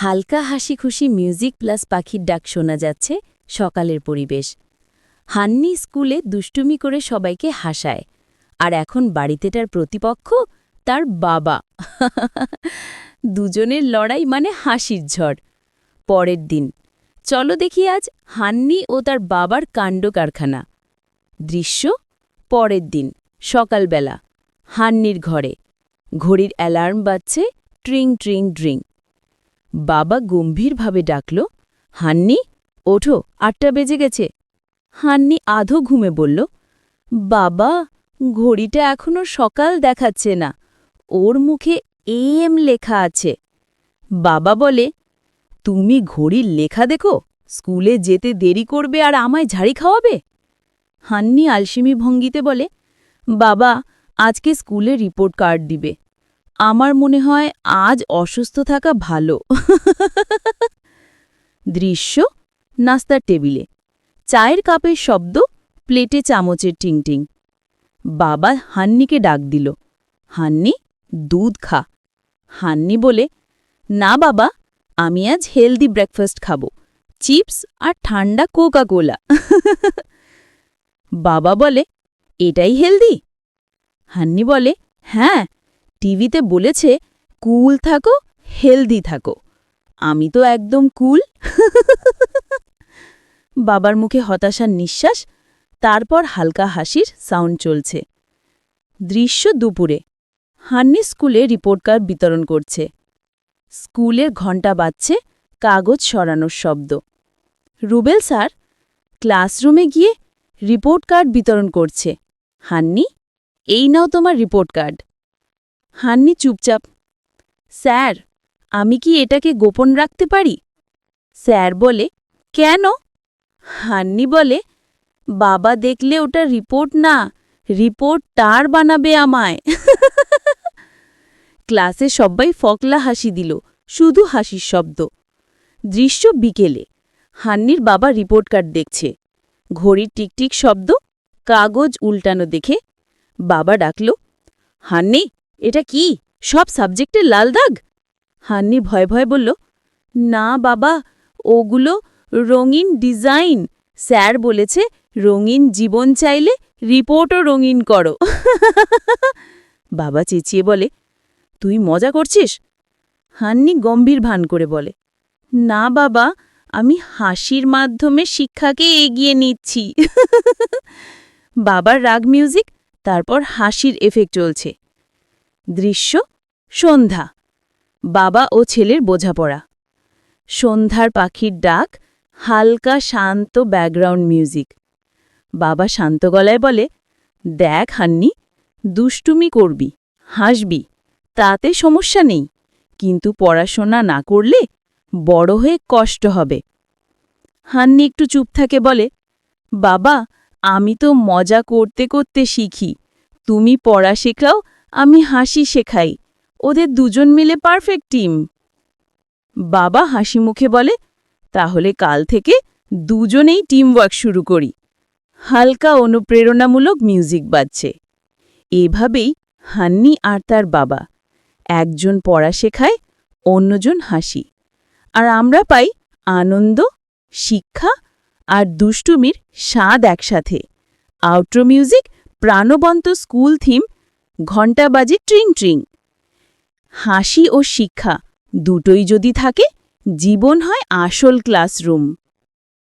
হালকা হাসি খুশি মিউজিক প্লাস পাখির ডাক শোনা যাচ্ছে সকালের পরিবেশ। হান্নি স্কুলে দুষ্টুমি করে সবাইকে হাসায়। আর এখন বাড়িতে তার প্রতিপক্ষ, তার বাবা। দুজনের লড়াই মানে হাসির ঝড়। পরের দিন। চলো দেখি আজ হান্নি ও তার বাবার কাণ্ড কারখানা। দৃশ্য, পরের দিন, সকালবেলা। হান্নির ঘরে। ঘড়ির অ্যালার্ম বাজছে, ট্রিং ট্রিং, ড্রিং। বাবা গম্ভীরভাবে ডাকল, হান্নি, ওঠো, আটটা বেজে গেছে। হান্নি আধো ঘুমে বলল, বাবা, ঘড়িটা এখনও সকাল দেখাচ্ছে না, ওর মুখে এম লেখা আছে। বাবা বলে, তুমি ঘড়ির লেখা দেখো, স্কুলে যেতে দেরি করবে আর আমায় ঝাড়ি খাওয়াবে? হান্নি আলসিমি ভঙ্গিতে বলে, বাবা, আজকে স্কুলে রিপোর্ট কার্ড দিবে। আমার মনে হয় আজ অসুস্থ থাকা ভালো। দৃশ্য, নাস্তার টেবিলে। চায়ের কাপের শব্দ, প্লেটে চামচের টিংটিং। বাবা হান্নিকে ডাক দিল। হান্নি, দুধ খা। হান্নি বলে, না বাবা, আমি আজ হেলদি ব্রেকফাস্ট খাব। চিপস আর ঠান্ডা কোকা কোলা বাবা বলে, এটাই হেলদি? হান্নি বলে হ্যাঁ টিভিতে বলেছে, কুল থাকো, হেলদি থাকো। আমি তো একদম কুল। বাবার মুখে হতাশার নিঃশ্বাস, তারপর হালকা হাসির সাউন্ড চলছে। দৃশ্য দুপুরে। হান্নি স্কুলে রিপোর্ট কার্ড বিতরণ করছে। স্কুলের ঘণ্টা বাজছে, কাগজ সরানোর শব্দ। রুবেল স্যার ক্লাসরুমে গিয়ে রিপোর্ট কার্ড বিতরণ করছে। হান্নি, এই নাও তোমার রিপোর্ট কার্ড। হান্নি চুপচাপ। স্যার, আমি কি এটাকে গোপন রাখতে পারি? স্যার বলে, কেন? হান্নি বলে, বাবা দেখলে ওটা রিপোর্ট না, রিপোর্ট তার বানাবে আমায়। ক্লাসে সবাই ফকলা হাসি দিল, শুধু হাসির শব্দ। দৃশ্য বিকেলে, হান্নির বাবা রিপোর্ট কার্ড দেখছে। ঘড়ির টিকটিক শব্দ, কাগজ উল্টানো দেখে বাবা ডাকল, হান্নি এটা কি? সব সাবজেক্টের লাল দাগ? হান্নি ভয় ভয় বলল, না বাবা, ওগুলো রঙিন ডিজাইন। স্যার বলেছে রঙিন জীবন চাইলে রিপোর্টও রঙিন করো। বাবা চেঁচিয়ে বলে, তুই মজা করছিস? হান্নি গম্ভীর ভান করে বলে, না বাবা, আমি হাসির মাধ্যমে শিক্ষাকে এগিয়ে নিচ্ছি। বাবার রাগ মিউজিক, তারপর হাসির এফেক্ট চলছে। দৃশ্য, সন্ধ্যা। বাবা ও ছেলের বোঝাপড়া। সন্ধ্যার পাখির ডাক, হালকা শান্ত ব্যাকগ্রাউন্ড মিউজিক। বাবা শান্ত গলায় বলে, দেখ হান্নি, দুষ্টুমি করবি, হাসবি, তাতে সমস্যা নেই, কিন্তু পড়াশোনা না করলে বড় হয়ে কষ্ট হবে। হান্নি একটু চুপ থাকে, বলে, বাবা, আমি তো মজা করতে করতে শিখি, তুমি পড়া শেখাও আমি হাসি শেখাই। ওদের দুজন মিলে পারফেক্ট টিম বাবা হাসি মুখে বলে, তাহলে কাল থেকে দুজনেই টিমওয়ার্ক শুরু করি। হালকা অনুপ্রেরণামূলক মিউজিক বাজছে। এভাবেই হান্নি আর তার বাবা, একজন পড়া শেখায়, অন্যজন হাসি। আর আমরা পাই আনন্দ, শিক্ষা আর দুষ্টুমির স্বাদ একসাথে। আউট্রো মিউজিক প্রাণবন্ত স্কুল থিম ঘণ্টা বাজে ট্রিং ট্রিং। হাসি ও শিক্ষা দুটোই যদি থাকে জীবন হয় আসল ক্লাসরুম।